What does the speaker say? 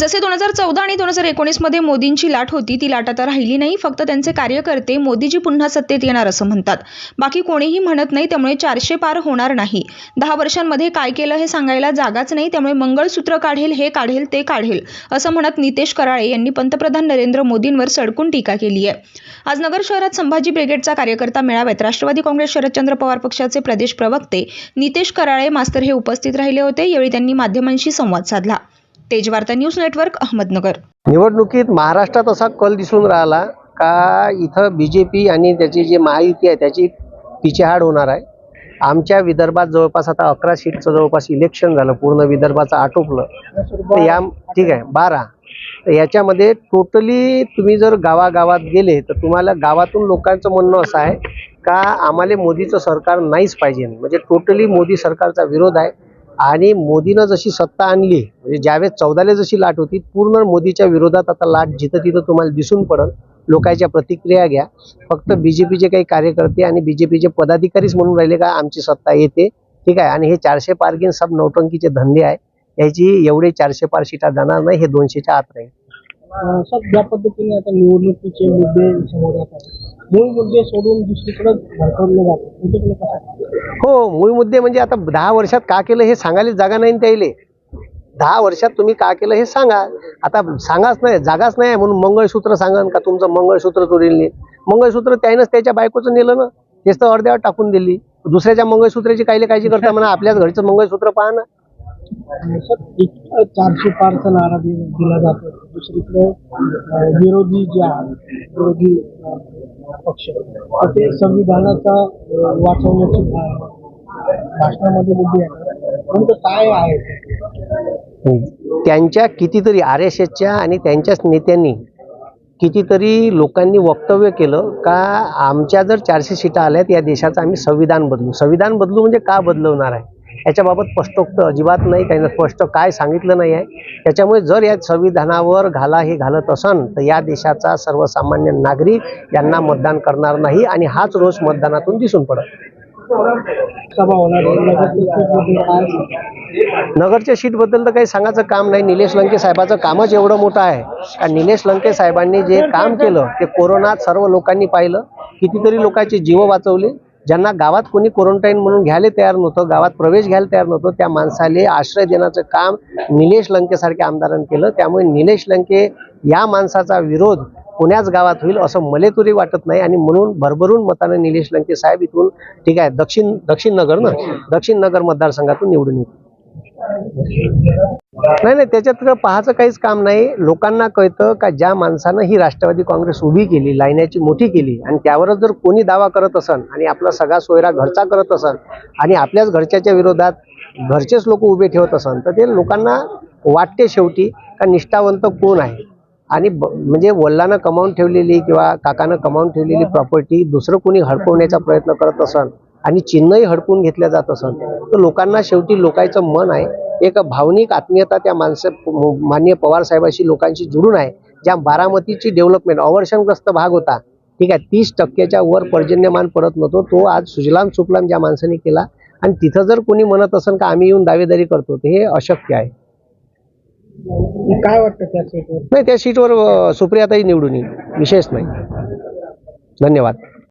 जसे दोन हजार चौदा आणि दोन हजार एकोणीसमध्ये मोदींची लाट होती ती लाट आता राहिली नाही. फक्त त्यांचे कार्यकर्ते मोदीजी पुन्हा सत्तेत येणार असं म्हणतात. बाकी कोणीही म्हणत नाही त्यामुळे चारशे पार होणार नाही. दहा वर्षांमध्ये काय केलं हे सांगायला जागाच नाही त्यामुळे मंगळसूत्र काढेल हे काढेल ते काढेल असं म्हणत नितेश कराळे यांनी पंतप्रधान नरेंद्र मोदींवर सडकून टीका केली आहे. आज नगर शहरात संभाजी ब्रिगेडचा कार्यकर्ता मेळाव्यात राष्ट्रवादी काँग्रेस शरदचंद्र पवार पक्षाचे प्रदेश प्रवक्ते नितेश कराळे मास्तर हे उपस्थित राहिले होते. यावेळी त्यांनी माध्यमांशी संवाद साधला. Tejvarta news network Ahmednagar. निवडणुकीत महाराष्ट्रात असा कल दिसून राहिला का इथं बी जे पी आणि त्याची जी महायुती आहे त्याची पिछेहाड होणार आहे. आमच्या विदर्भात जवळपास आता अकरा सीटचं जवळपास इलेक्शन झालं पूर्ण विदर्भाचं आटोपलं. तर या ठीक आहे बारा. तर याच्यामध्ये टोटली तुम्ही जर गावागावात गेले तर तुम्हाला गावातून लोकांचं म्हणणं असं आहे का आम्हाला मोदीचं सरकार नाहीच पाहिजे? म्हणजे टोटली मोदी सरकारचा विरोध आहे. आणि मोदीनं जशी सत्ता आणली म्हणजे ज्यावेळेस चौदाला जशी लाट होती पूर्ण मोदीच्या विरोधात आता लाट जिथं तिथं तुम्हाला दिसून पडल. लोकांच्या प्रतिक्रिया घ्या. फक्त बीजेपीचे काही कार्यकर्ते आणि बीजेपीचे पदाधिकारीच म्हणून राहिले का आमची सत्ता येते. ठीक आहे? आणि हे चारशे पारगीन सब नौटंकीचे धंदे आहे. याची एवढे चारशे पार शिटा जाणार नाही हे दोनशेच्या आत राहील. ज्या पद्धतीने आता निवडणुकीचे मुद्दे समोर येतात मूळ मुद्दे सोडून दुसरीकडे भरकवले जातात हो मूळ मुद्दे म्हणजे आता दहा वर्षात का केलं हे सांगायला जागा नाही त्याईले त्याइले. दहा वर्षात तुम्ही का केलं हे सांगा. आता सांगाच नाही जागाच नाही म्हणून मंगळसूत्र सांगा का तुमचं मंगळसूत्र चोरील नाही मंगळसूत्र त्यानंच त्याच्या बायकोचं नेलं ना. तेच तर अर्ध्यावर टाकून दिली. दुसऱ्याच्या मंगळसूत्राची काही काळजी करता म्हणा आपल्याच घरचं मंगळसूत्र पहा ना. चारशे पारचा नारा दिला जातो दुसरीकडे विरोधी जे आहेत विरोधी पक्ष ते संविधानाचा वाचवण्याची भाषणामध्ये मुद्दे आहे. काय आहे? त्यांच्या कितीतरी आर एस एसच्या आणि त्यांच्याच नेत्यांनी कितीतरी लोकांनी वक्तव्य केलं का आमच्या जर चारशे सीटा आल्यात या देशाचं आम्ही संविधान बदलू. संविधान बदलू म्हणजे का बदलवणार आहे? याच्याबाबत स्पष्टोक्त अजिबात नाही काही स्पष्ट काय सांगितलं नाही आहे. त्याच्यामुळे जर या संविधानावर घाला हे घालत असन तर या देशाचा सर्वसामान्य नागरिक यांना मतदान करणार नाही आणि हाच रोष मतदानातून दिसून पडत. नगरच्या सीटमध्ये सीटबद्दल तर काही सांगायचं काम नाही. निलेश लंके साहेबाचं कामच एवढं मोठं आहे. आणि निलेश लंके साहेबांनी जे काम केलं ते कोरोनात सर्व लोकांनी पाहिलं. कितीतरी लोकांचे जीव वाचवले. ज्यांना गावात कोणी क्वारंटाईन म्हणून घ्यायला तयार नव्हतं गावात प्रवेश घ्यायला तयार नव्हतं त्या माणसाले आश्रय देण्याचं काम निलेश लंकेसारख्या आमदारांनी केलं. त्यामुळे निलेश लंके या माणसाचा विरोध पुण्याच गावात होईल असं मले तरी वाटत नाही. आणि म्हणून भरभरून मतानं निलेश लंके साहेब इथून ठीक आहे दक्षिण दक्षिण नगर ना दक्षिण नगर मतदारसंघातून निवडून येतील. नाही नाही त्याच्यात पाहायचं काहीच काम नाही. लोकांना कळतं का ज्या माणसानं ही राष्ट्रवादी काँग्रेस उभी केली लाईनाची मोठी केली आणि त्यावरच जर कोणी दावा करत असन आणि आपला सगळा सोयरा घरचा करत असन आणि आपल्याच घरच्याच्या विरोधात घरचेच लोक उभे ठेवत असन तर ते लोकांना वाटते शेवटी का निष्ठावंत कोण आहे? आणि म्हणजे वडिलांना कमावून ठेवलेली किंवा काकानं कमावून ठेवलेली प्रॉपर्टी दुसरं कोणी हडपवण्याचा प्रयत्न करत असन आणि चिन्हही हडपून घेतल्या जात असन तर लोकांना शेवटी लोकांचं मन आहे. एक भावनिक आत्मीयता त्या माणसं माननीय पवार साहेबाशी लोकांशी जुळून आहे. ज्या बारामतीची डेव्हलपमेंट अवर्षणग्रस्त भाग होता. ठीक आहे तीस टक्क्याच्या वर पर्जन्यमान पडत नव्हतो. तो आज सुजलाम सुफलाम ज्या माणसाने केला. आणि तिथं जर कोणी म्हणत असेल का आम्ही येऊन दावेदारी करतो हे अशक्य आहे. काय वाटतं त्या सीटवर नाही त्या सीटवर अं, सुप्रियाताई निवडून येईल. विशेष नाही. धन्यवाद.